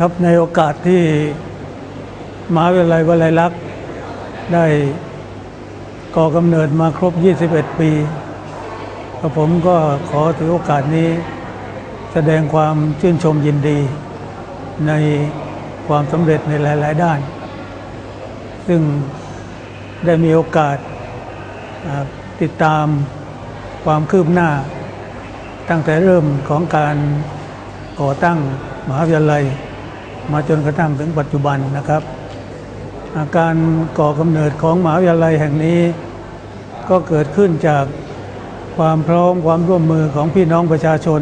ครับในโอกาสที่มหาวิทยาลัยวลัยลักษณ์ได้ก่อกำเนิดมาครบ 21 ปีกับผมก็ขอถือโอกาสนี้ แสดงความชื่นชมยินดี ในความสำเร็จในหลาย ๆ ด้าน ซึ่งได้มีโอกาสติดตามความคืบหน้า ตั้งแต่เริ่มของการก่อตั้งมหาวิทยาลัย มาจนกระทั่งถึงปัจจุบันนะครับ อาการก่อกำเนิดของมหาวิทยาลัยแห่งนี้ ก็เกิดขึ้นจากความพร้อมความร่วมมือของพี่น้องประชาชน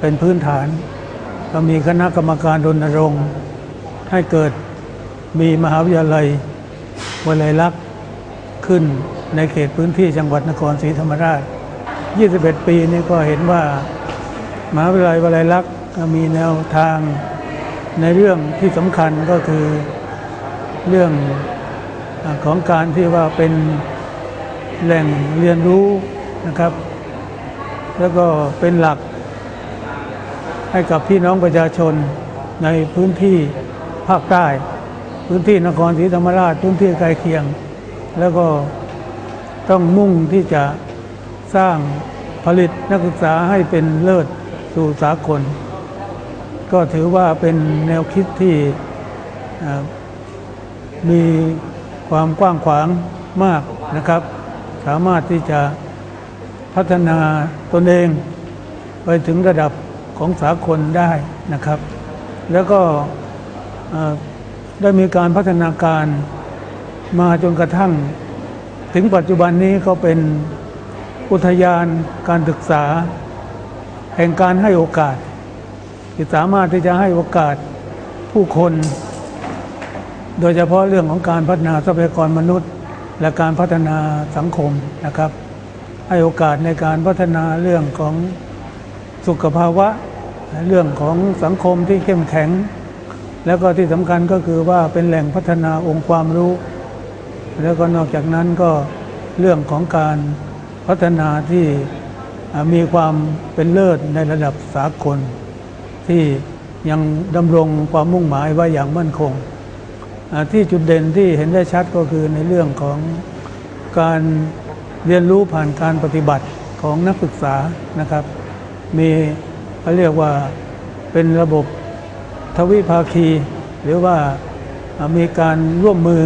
เป็นพื้นฐานก็มีคณะกรรมการรณรงค์ ให้เกิดมีมหาวิทยาลัยวลัยลักษณ์ขึ้นในเขตพื้นที่จังหวัดนครศรีธรรมราช 21 ปีนี้ก็เห็นว่ามหาวิทยาลัยวลัยลักษณ์มีแนวทาง ในเรื่องที่สำคัญก็คือเรื่องอของการที่ว่าเป็นแหล่งเรียนรู้นะครับ แล้วก็เป็นหลักให้กับพี่น้องประชาชนในพื้นที่ภาคใต้ พื้นที่นครศรีธรรมราชพื้นที่ใกล้เคียง แล้วก็ต้องมุ่งที่จะสร้างผลิตนักศึกษาให้เป็นเลิศสู่สากล ก็ถือว่าเป็นแนวคิดที่มีความกว้างขวางมากนะครับ สามารถที่จะพัฒนาตนเองไปถึงระดับของสากลได้นะครับ แล้วก็ได้มีการพัฒนาการมาจนกระทั่ง ถึงปัจจุบันนี้ก็เป็นอุทยานการศึกษา แห่งการให้โอกาส ที่สามารถที่จะให้โอกาสผู้คน โดยเฉพาะเรื่องของการพัฒนาทรัพยากรมนุษย์ และการพัฒนาสังคมนะครับ ให้โอกาสในการพัฒนาเรื่องของสุขภาวะ เรื่องของสังคมที่เข้มแข็ง แล้วก็ที่สำคัญก็คือว่าเป็นแหล่งพัฒนาองค์ความรู้ แล้วก็นอกจากนั้นก็เรื่องของการพัฒนาที่มีความเป็นเลิศในระดับสากล ที่ยังดำรงความมุ่งหมายไว้อย่างมั่นคง ที่จุดเด่นที่เห็นได้ชัดก็คือในเรื่องของการเรียนรู้ผ่านการปฏิบัติของนักศึกษานะครับ มีเขาเรียกว่าเป็นระบบทวิภาคี หรือว่ามีการร่วมมือ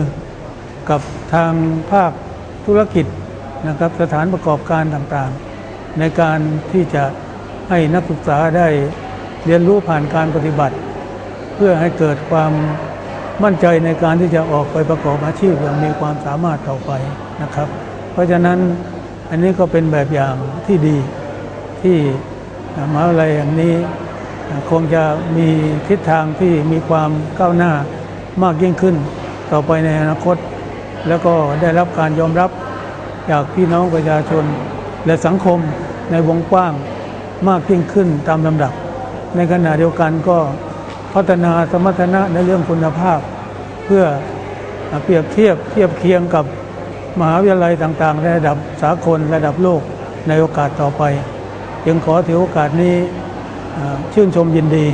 กับทางภาคธุรกิจนะครับสถานประกอบการต่างๆ ในการที่จะให้นักศึกษาได้ เรียนรู้ผ่านการปฏิบัติ เพื่อให้เกิดความมั่นใจในการที่จะออกไปประกอบอาชีพอย่างมีความสามารถต่อไปนะครับ เพราะฉะนั้นอันนี้ก็เป็นแบบอย่างที่ดีที่มหาวิทยาลัยอย่งนี้ คงจะมีทิศทางที่มีความก้าวหน้ามากยิ่งขึ้น ต่อไปในอนาคต แล้วก็ได้รับการยอมรับจากพี่น้องประชาชนและสังคมในวงกว้างมากยิ่งขึ้นตามลำดับ ในขณะเดียวกันก็พัฒนาสมรรถนะในเรื่องคุณภาพ เพื่อเปรียบเทียบเทียบเคียงกับมหาวิทยาลัยต่างๆ ในระดับสากลระดับโลกในโอกาสต่อไป จึงขอถือโอกาสนี้ชื่นชมยินดี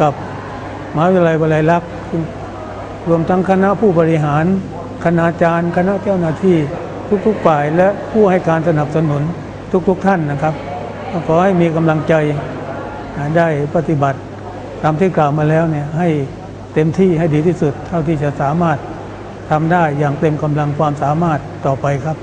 กับมหาวิทยาลัยวลัยลักษณ์รวมทั้งคณะผู้บริหาร คณาจารย์ คณะเจ้าหน้าที่ทุกๆฝ่ายและผู้ให้การสนับสนุนทุกๆท่านนะครับ ขอให้มีกำลังใจ ได้ปฏิบัติตามที่กล่าวมาแล้วเนี่ยให้เต็มที่ให้ดีที่สุด เท่าที่จะสามารถทำได้อย่างเต็มกำลังความสามารถต่อไปครับ